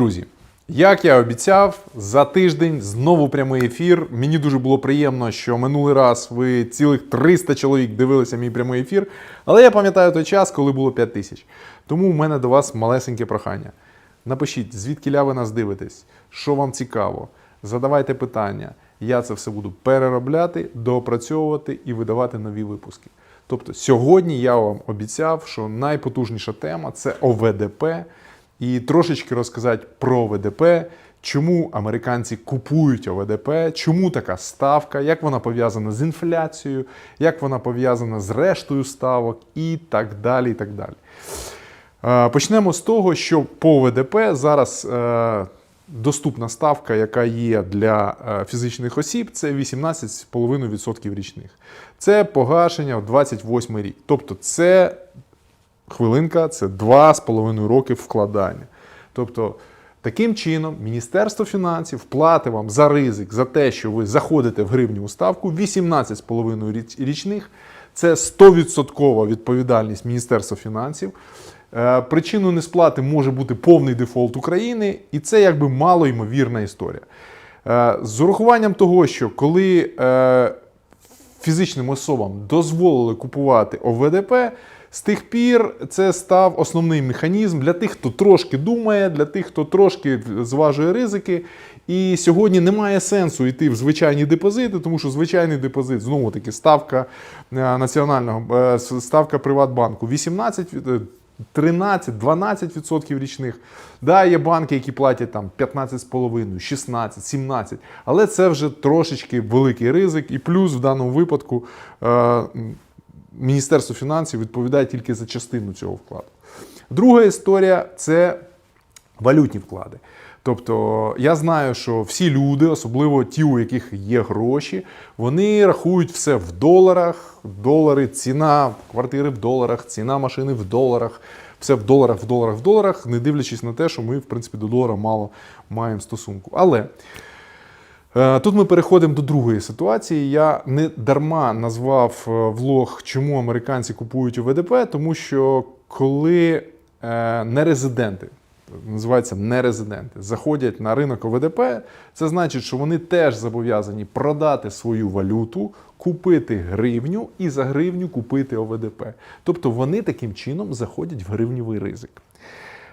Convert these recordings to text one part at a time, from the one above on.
Друзі, як я обіцяв, за тиждень знову прямий ефір. Мені дуже було приємно, що минулий раз ви цілих 300 чоловік дивилися мій прямий ефір. Але я пам'ятаю той час, коли було 5 тисяч. Тому в мене до вас малесеньке прохання. Напишіть, звідки ви нас дивитесь, що вам цікаво, задавайте питання. Я це все буду переробляти, доопрацьовувати і видавати нові випуски. Тобто сьогодні я вам обіцяв, що найпотужніша тема це ОВДП, і трошечки розказати про ОВДП, чому американці купують ОВДП, чому така ставка, як вона пов'язана з інфляцією, як вона пов'язана з рештою ставок і так далі. І так далі. Е, Почнемо з того, що по ОВДП зараз е, доступна ставка, яка є для е, фізичних осіб, це 18,5% річних. Це погашення в 28 рік. Тобто це хвилинка, це 2,5 роки вкладання. Тобто, таким чином, Міністерство фінансів платить вам за ризик, за те, що ви заходите в гривневу ставку 18,5 річних. Це 100% відповідальність Міністерства фінансів. Е, Причиною несплати може бути повний дефолт України, і це якби малоймовірна історія. Е, З урахуванням того, що коли е, фізичним особам дозволили купувати ОВДП, з тих пір це став основний механізм для тих, хто трошки думає, для тих, хто трошки зважує ризики. І сьогодні немає сенсу йти в звичайні депозити, тому що звичайний депозит знову таки ставка е, національного е, ставка Приватбанку 18 е, 13-12% річних. Да, є банки, які платять там 15,5, 16, 17, але це вже трошечки великий ризик. І плюс в даному випадку е, Міністерство фінансів відповідає тільки за частину цього вкладу. Друга історія це валютні вклади. Тобто я знаю, що всі люди, особливо ті, у яких є гроші, вони рахують все в доларах. Долари, ціна квартири в доларах, ціна машини в доларах, все в доларах, в доларах, в доларах, не дивлячись на те, що ми, в принципі, до долара мало маємо стосунку. Але Тут ми переходимо до другої ситуації. Я не дарма назвав е, влог, чому американці купують ОВДП, тому що коли е, нерезиденти, називаються нерезиденти, заходять на ринок ОВДП, це значить, що вони теж зобов'язані продати свою валюту, купити гривню і за гривню купити ОВДП. Тобто вони таким чином заходять в гривневий ризик.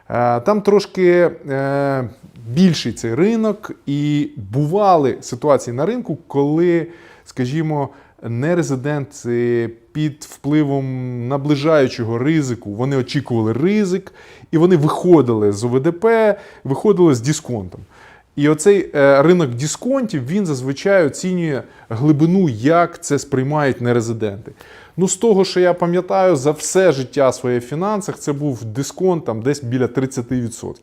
Е, Там трошки е, більший цей ринок, і бували ситуації на ринку, коли, скажімо, нерезиденти під впливом наближаючого ризику вони очікували ризик, і вони виходили з ОВДП, виходили з дисконтом. І оцей е, ринок дисконтів він зазвичай оцінює глибину, як це сприймають нерезиденти. Ну, з того, що я пам'ятаю, за все життя своє в фінансах це був дисконт там десь біля 30%.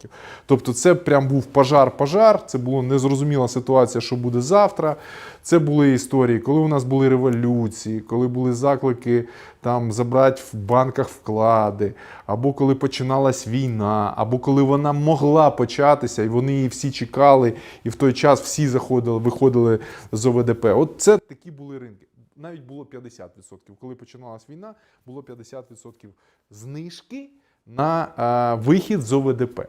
Тобто, це прям був пожар-пожар, це була незрозуміла ситуація, що буде завтра. Це були історії, коли у нас були революції, коли були заклики там забрати в банках вклади, або коли починалась війна, або коли вона могла початися, і вони її всі чекали, і в той час всі заходили, виходили з ОВДП. От це такі були ринки. Навіть було 50%. Коли починалась війна, було 50% знижки на е, вихід з ОВДП.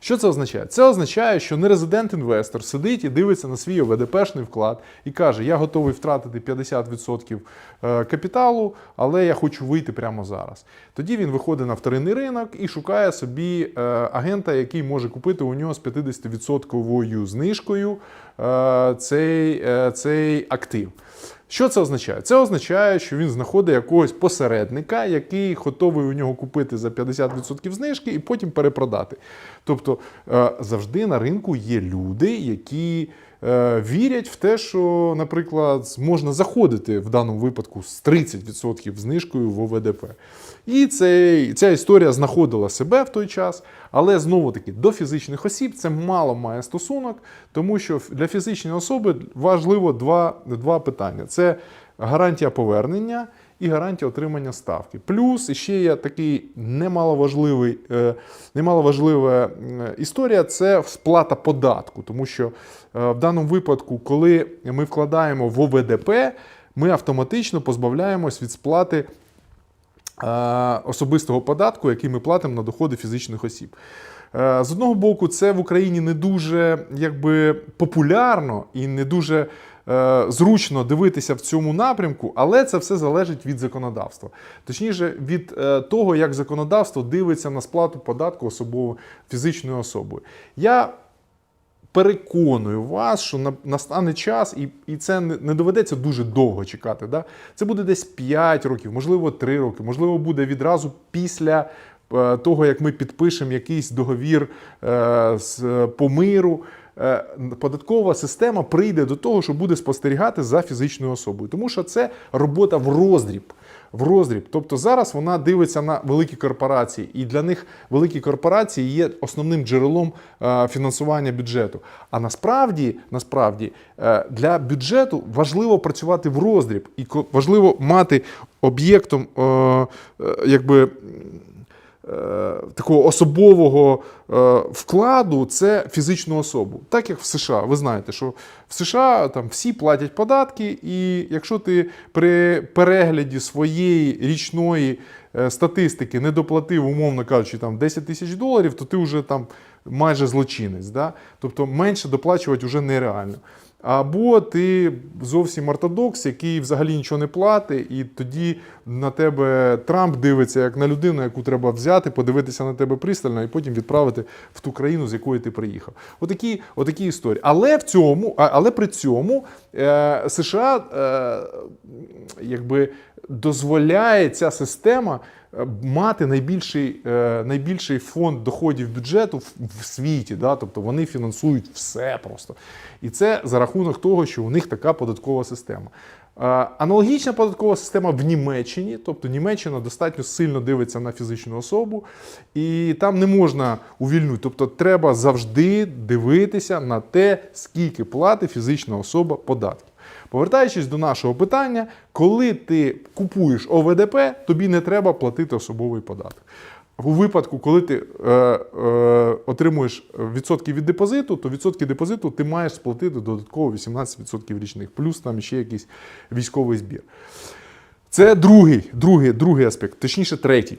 Що це означає? Це означає, що нерезидент-інвестор сидить і дивиться на свій ОВДПшний вклад і каже: Я готовий втратити 50% е, капіталу, але я хочу вийти прямо зараз. Тоді він виходить на вторинний ринок і шукає собі е, агента, який може купити у нього з 50% знижкою цей, цей актив. Що це означає? Це означає, що він знаходить якогось посередника, який готовий у нього купити за 50% знижки і потім перепродати. Тобто е, завжди на ринку є люди, які вірять в те, що, наприклад, можна заходити в даному випадку з 30% знижкою в ОВДП. І цей, ця історія знаходила себе в той час, але знову таки до фізичних осіб це мало має стосунок, тому що для фізичної особи важливо два, два питання: це гарантія повернення і гарантія отримання ставки. Плюс ще є такий немаловажливий, е, немаловажлива е, історія це сплата податку, тому що е, в даному випадку, коли ми вкладаємо в ОВДП, ми автоматично позбавляємось від сплати е, особистого податку, який ми платимо на доходи фізичних осіб. Е, З одного боку, це в Україні не дуже якби, популярно і не дуже е, зручно дивитися в цьому напрямку, але це все залежить від законодавства. Точніше, від е, того, як законодавство дивиться на сплату податку особово фізичною особою. Я переконую вас, що на- настане час, і, і це не, доведеться дуже довго чекати. Да? Це буде десь 5 років, можливо, 3 роки, можливо, буде відразу після е, того, як ми підпишемо якийсь договір е, з, по миру. е, Податкова система прийде до того, що буде спостерігати за фізичною особою, тому що це робота в роздріб. В роздріб. Тобто зараз вона дивиться на великі корпорації, і для них великі корпорації є основним джерелом е, фінансування бюджету. А насправді, насправді е, для бюджету важливо працювати в роздріб, і важливо мати об'єктом е, якби. Е, Такого особового е, вкладу це фізичну особу. Так як в США. Ви знаєте, що в США там всі платять податки, і якщо ти при перегляді своєї річної е, статистики не доплатив, умовно кажучи, там 10 тисяч доларів, то ти вже там майже злочинець. Да? Тобто менше доплачувати вже нереально. Або ти зовсім ортодокс, який взагалі нічого не платить, і тоді на тебе Трамп дивиться як на людину, яку треба взяти, подивитися на тебе пристально і потім відправити в ту країну, з якої ти приїхав. Отакі, отакі історії. Але в цьому, але при цьому е, США е, якби дозволяє ця система е, мати найбільший, е, найбільший фонд доходів бюджету в, світі. Да? Тобто вони фінансують все просто. І це за рахунок того, що у них така податкова система. Е, Аналогічна податкова система в Німеччині, тобто Німеччина достатньо сильно дивиться на фізичну особу, і там не можна увільнути. Тобто треба завжди дивитися на те, скільки платить фізична особа податків. Повертаючись до нашого питання, коли ти купуєш ОВДП, тобі не треба платити особовий податок. У випадку, коли ти е, е, отримуєш відсотки від депозиту, то відсотки депозиту ти маєш сплатити додатково 18% річних, плюс там ще якийсь військовий збір. Це другий, другий, другий аспект, точніше, третій.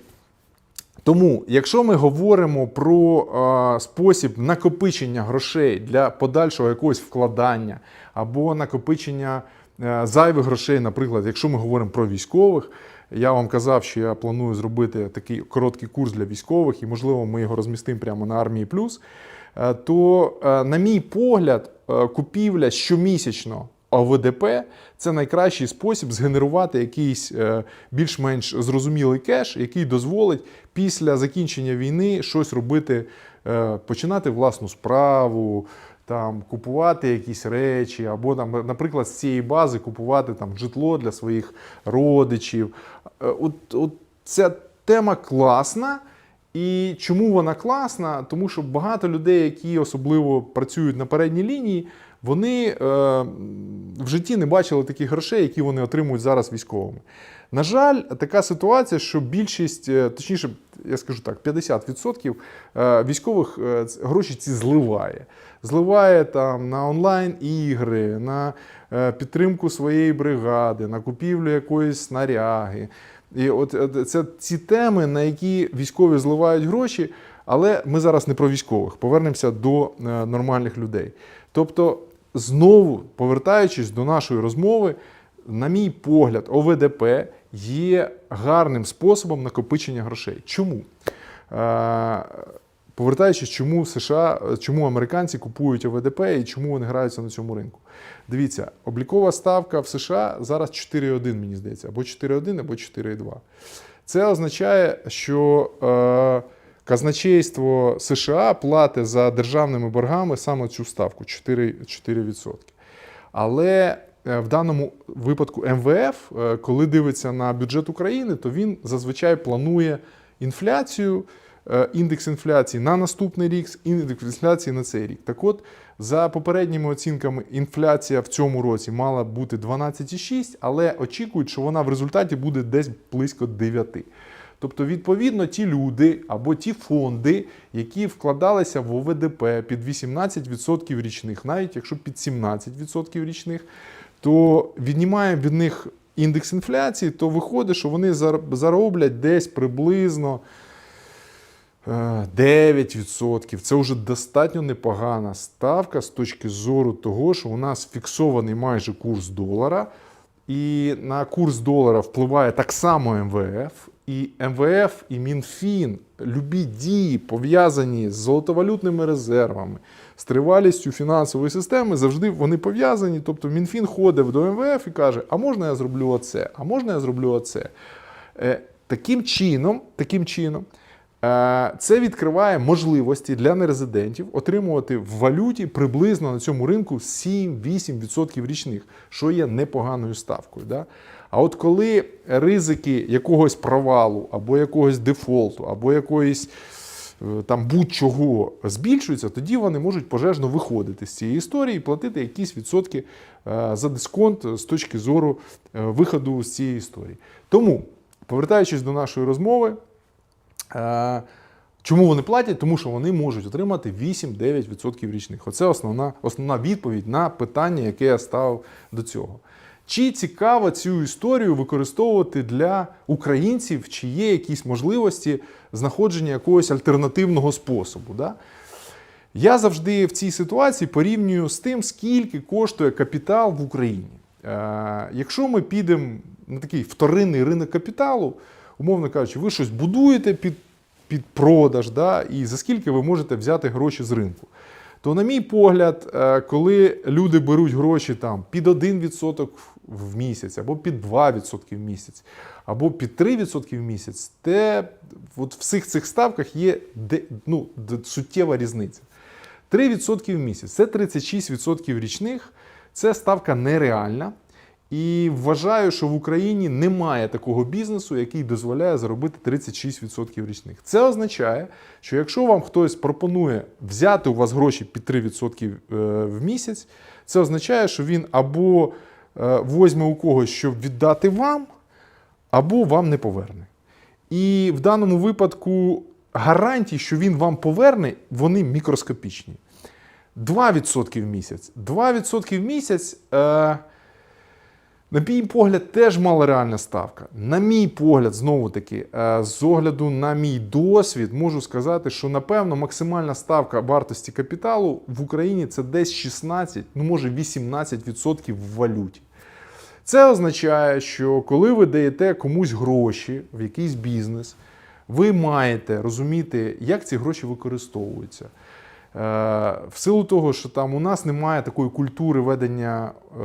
Тому, якщо ми говоримо про е, спосіб накопичення грошей для подальшого якогось вкладання або накопичення е, зайвих грошей, наприклад, якщо ми говоримо про військових, я вам казав, що я планую зробити такий короткий курс для військових, і можливо ми його розмістимо прямо на армії плюс. е, То, е, на мій погляд, купівля щомісячно ОВДП це найкращий спосіб згенерувати якийсь е, більш-менш зрозумілий кеш, який дозволить після закінчення війни щось робити, е, починати власну справу, там, купувати якісь речі, або, там, наприклад, з цієї бази купувати там, житло для своїх родичів. Е, От, от ця тема класна. І чому вона класна? Тому що багато людей, які особливо працюють на передній лінії, вони е, в житті не бачили таких грошей, які вони отримують зараз військовими. На жаль, така ситуація, що більшість, е, точніше, я скажу так, 50% е, військових е, гроші ці зливає. Зливає там на онлайн-ігри, на підтримку своєї бригади, на купівлю якоїсь снаряги. І от е, це ці теми, на які військові зливають гроші, але ми зараз не про військових, повернемося до е, нормальних людей. Тобто, знову повертаючись до нашої розмови, на мій погляд, ОВДП є гарним способом накопичення грошей. Чому? Е, Повертаючись, чому США, чому американці купують ОВДП і чому вони граються на цьому ринку? Дивіться, облікова ставка в США зараз 4,1, мені здається, або 4,1, або 4,2. Це означає, що е, казначейство США платить за державними боргами саме цю ставку 4%. 4%. Але е, в даному випадку МВФ, е, коли дивиться на бюджет України, то він зазвичай планує інфляцію, е, індекс інфляції на наступний рік, індекс інфляції на цей рік. Так от, за попередніми оцінками, інфляція в цьому році мала бути 12,6, але очікують, що вона в результаті буде десь близько 9. Тобто, відповідно, ті люди або ті фонди, які вкладалися в ОВДП під 18% річних, навіть якщо під 17% річних, то віднімаємо від них індекс інфляції, то виходить, що вони зароблять десь приблизно Е, 9%. Це вже достатньо непогана ставка з точки зору того, що у нас фіксований майже курс долара. І на курс долара впливає так само МВФ. І МВФ і Мінфін, любі дії, пов'язані з золотовалютними резервами, з тривалістю фінансової системи, завжди вони пов'язані. Тобто Мінфін ходить до МВФ і каже: а можна я зроблю оце, а можна я зроблю оце. Е, Таким чином, таким чином, е, це відкриває можливості для нерезидентів отримувати в валюті приблизно на цьому ринку 7-8% річних, що є непоганою ставкою. Да? А от коли ризики якогось провалу, або якогось дефолту, або якоїсь е, там будь-чого збільшуються, тоді вони можуть пожежно виходити з цієї історії і платити якісь відсотки е, за дисконт з точки зору е, виходу з цієї історії. Тому, повертаючись до нашої розмови, е, чому вони платять? Тому що вони можуть отримати 8-9% річних. Оце основна, основна відповідь на питання, яке я ставив до цього. Чи цікаво цю історію використовувати для українців, чи є якісь можливості знаходження якогось альтернативного способу? Да? Я завжди в цій ситуації порівнюю з тим, скільки коштує капітал в Україні. Е, якщо ми підемо на такий вторинний ринок капіталу, умовно кажучи, ви щось будуєте під, під продаж, да, і за скільки ви можете взяти гроші з ринку. То, на мій погляд, е, коли люди беруть гроші там під 1% в місяць, або під 2% в місяць, або під 3% в місяць, те от в всіх цих ставках є ну, суттєва різниця. 3% в місяць це 36% річних. Це ставка нереальна. І вважаю, що в Україні немає такого бізнесу, який дозволяє заробити 36% річних. Це означає, що якщо вам хтось пропонує взяти у вас гроші під 3% е, в місяць, це означає, що він або е, возьме у когось, щоб віддати вам, або вам не поверне. І в даному випадку гарантії, що він вам поверне, вони мікроскопічні. 2% в місяць. 2% в місяць. Е, на мій погляд, теж малореальна ставка. На мій погляд, знову таки, е, з огляду на мій досвід, можу сказати, що напевно максимальна ставка вартості капіталу в Україні це десь 16, ну може 18% в валюті. Це означає, що коли ви даєте комусь гроші в якийсь бізнес, ви маєте розуміти, як ці гроші використовуються. Е, В силу того, що там у нас немає такої культури ведення е,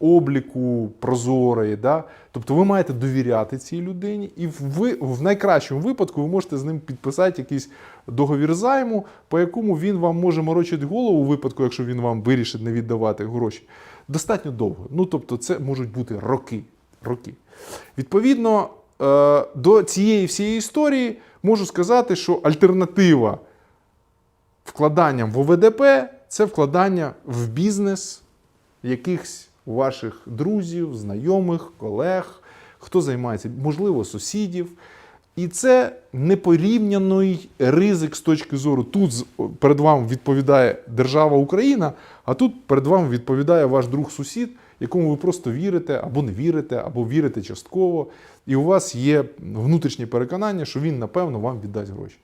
обліку прозорої, да? тобто ви маєте довіряти цій людині, і ви в найкращому випадку ви можете з ним підписати якийсь договір займу, по якому він вам може морочити голову у випадку, якщо він вам вирішить не віддавати гроші. Достатньо довго. Ну тобто, це можуть бути роки. роки. Відповідно, е, до цієї всієї історії можу сказати, що альтернатива вкладанням в ОВДП це вкладання в бізнес якихось ваших друзів, знайомих, колег, хто займається, можливо, сусідів. І це непорівняний ризик з точки зору. Тут перед вами відповідає держава Україна, а тут перед вами відповідає ваш друг-сусід, якому ви просто вірите або не вірите, або вірите частково. І у вас є внутрішнє переконання, що він, напевно, вам віддасть гроші.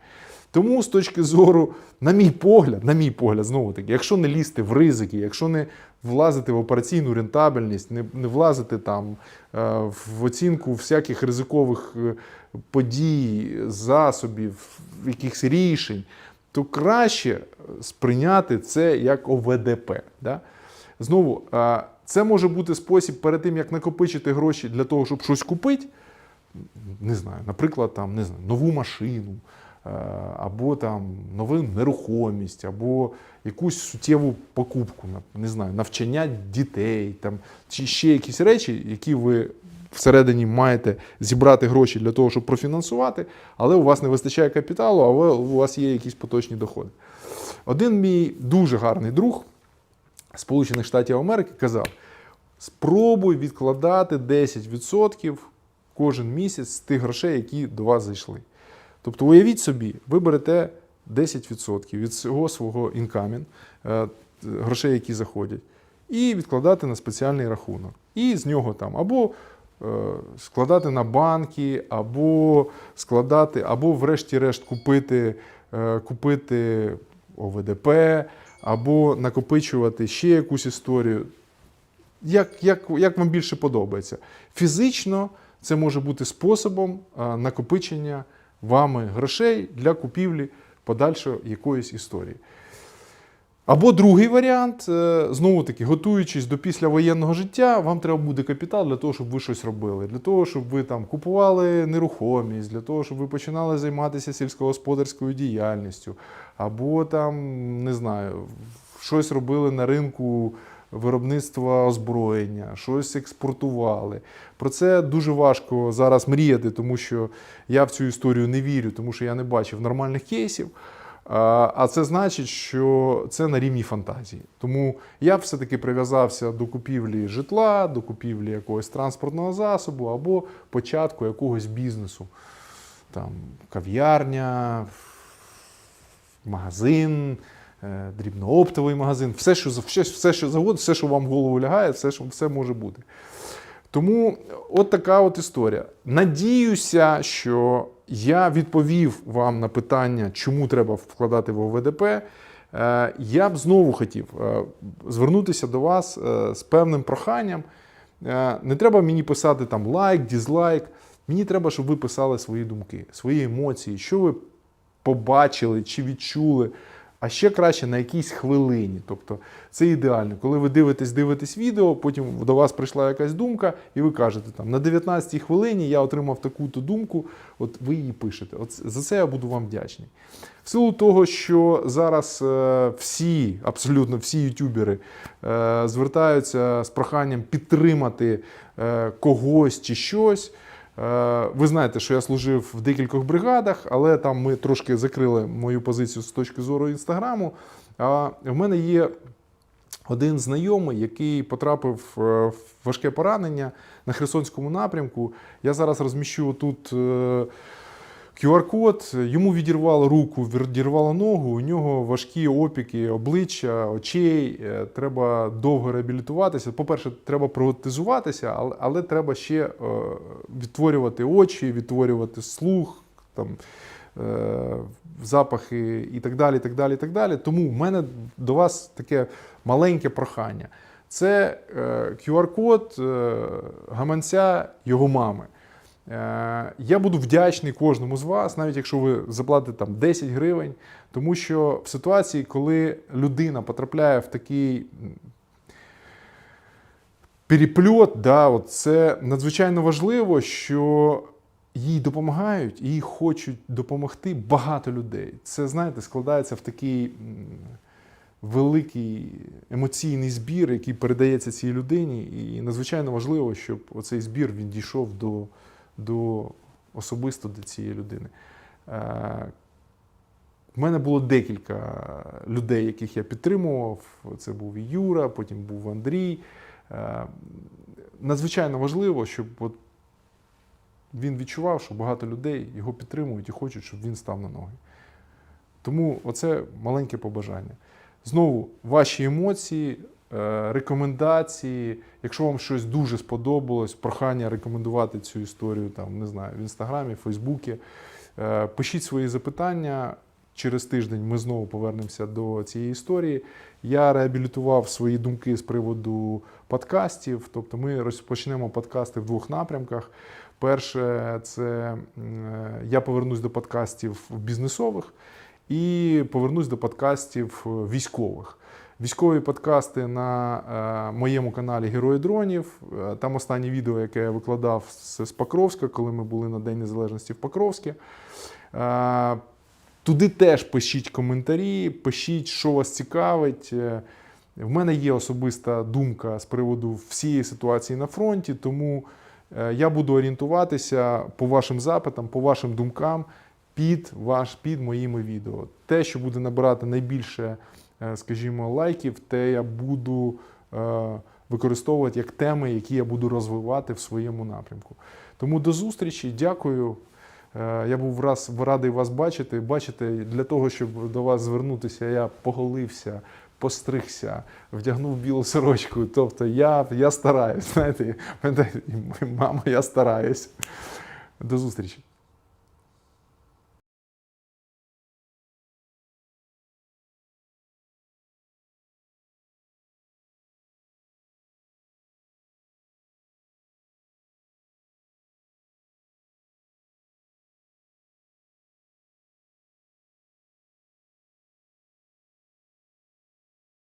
Тому з точки зору, на мій погляд, на мій погляд, знову таки, якщо не лізти в ризики, якщо не влазити в операційну рентабельність, не, не влазити там е, в оцінку всяких ризикових е, подій, засобів, якихось рішень, то краще сприйняти це як ОВДП. Да? Знову, е, це може бути спосіб перед тим, як накопичити гроші для того, щоб щось купити не знаю, наприклад, там, не знаю, нову машину, або там нову нерухомість, або якусь суттєву покупку, не знаю, навчання дітей, там, чи ще якісь речі, які ви всередині маєте зібрати гроші для того, щоб профінансувати, але у вас не вистачає капіталу, а у вас є якісь поточні доходи. Один мій дуже гарний друг Сполучених Штатів Америки казав: спробуй відкладати 10% кожен місяць з тих грошей, які до вас зайшли. Тобто, уявіть собі, ви берете 10% від всього свого інкамін, е, грошей, які заходять, і відкладати на спеціальний рахунок. І з нього там або е, складати на банки, або складати, або врешті-решт купити, е, купити ОВДП, або накопичувати ще якусь історію. Як, як, як вам більше подобається? Фізично це може бути способом накопичення вами грошей для купівлі подальшої якоїсь історії. Або другий варіант, е, знову таки, готуючись до післявоєнного життя, вам треба буде капітал для того, щоб ви щось робили, для того, щоб ви там купували нерухомість, для того, щоб ви починали займатися сільськогосподарською діяльністю, або там, не знаю, щось робили на ринку виробництва озброєння, щось експортували. Про це дуже важко зараз мріяти, тому що я в цю історію не вірю, тому що я не бачив нормальних кейсів. А це значить, що це на рівні фантазії. Тому я все-таки прив'язався до купівлі житла, до купівлі якогось транспортного засобу або початку якогось бізнесу. Там кав'ярня, магазин, дрібнооптовий магазин, все, що, все, все, що завгодно, все, що вам в голову лягає, все, що, все може бути. Тому от така от історія. Надіюся, що я відповів вам на питання, чому треба вкладати в ОВДП. Е, Я б знову хотів е, звернутися до вас е, з певним проханням. Е, Не треба мені писати там лайк, дізлайк. Мені треба, щоб ви писали свої думки, свої емоції, що ви побачили чи відчули. А ще краще на якійсь хвилині. Тобто це ідеально. Коли ви дивитесь, дивитесь відео, потім до вас прийшла якась думка, і ви кажете, там на 19-й хвилині я отримав таку-то думку, от ви її пишете. От за це я буду вам вдячний. В силу того, що зараз е, всі, абсолютно всі ютубери е, звертаються з проханням підтримати е, когось чи щось. Е, Ви знаєте, що я служив в декількох бригадах, але там ми трошки закрили мою позицію з точки зору інстаграму. А в мене є один знайомий, який потрапив е, в важке поранення на Херсонському напрямку. Я зараз розміщу тут е, QR-код. Йому відірвало руку, відірвало ногу. У нього важкі опіки обличчя, очей. Е, Треба довго реабілітуватися. По-перше, треба протезуватися, але, але треба ще е, відтворювати очі, відтворювати слух. Там, е, запахи і так далі. так далі, так далі. Тому в мене до вас таке маленьке прохання. Це е, QR-код е, гаманця його мами. Е, Я буду вдячний кожному з вас, навіть якщо ви заплатите там 10 гривень, тому що в ситуації, коли людина потрапляє в такий перепльот, да, от це надзвичайно важливо, що їй допомагають, їй хочуть допомогти багато людей. Це, знаєте, складається в такий великий емоційний збір, який передається цій людині. І надзвичайно важливо, щоб оцей збір він дійшов до, до особисто до цієї людини. Е, в мене було декілька людей, яких я підтримував. Це був і Юра, потім був Андрій. Е, Надзвичайно важливо, щоб от він відчував, що багато людей його підтримують і хочуть, щоб він став на ноги. Тому оце маленьке побажання. Знову ваші емоції, е, рекомендації. Якщо вам щось дуже сподобалось, прохання рекомендувати цю історію там, не знаю, в інстаграмі, Фейсбуці. Е, Пишіть свої запитання. Через тиждень ми знову повернемося до цієї історії. Я реабілітував свої думки з приводу подкастів. Тобто ми розпочнемо подкасти в двох напрямках. Перше, це е, я повернусь до подкастів бізнесових і повернусь до подкастів е, військових. Військові подкасти на е, моєму каналі Герої дронів. Е, Там останнє відео, яке я викладав з, Покровська, коли ми були на День Незалежності в Покровську. Е, Туди теж пишіть коментарі, пишіть, що вас цікавить. В мене є особиста думка з приводу всієї ситуації на фронті, тому я буду орієнтуватися по вашим запитам, по вашим думкам під ваш під моїми відео. Те, що буде набирати найбільше, е, скажімо, лайків, те я буду е, використовувати як теми, які я буду розвивати в своєму напрямку. Тому до зустрічі, дякую. Е, Я був раз радий вас бачити. Бачите, для того, щоб до вас звернутися, я поголився, постригся, вдягнув білу сорочку. Тобто я, я стараюсь. Знаєте, мама, я стараюсь. До зустрічі.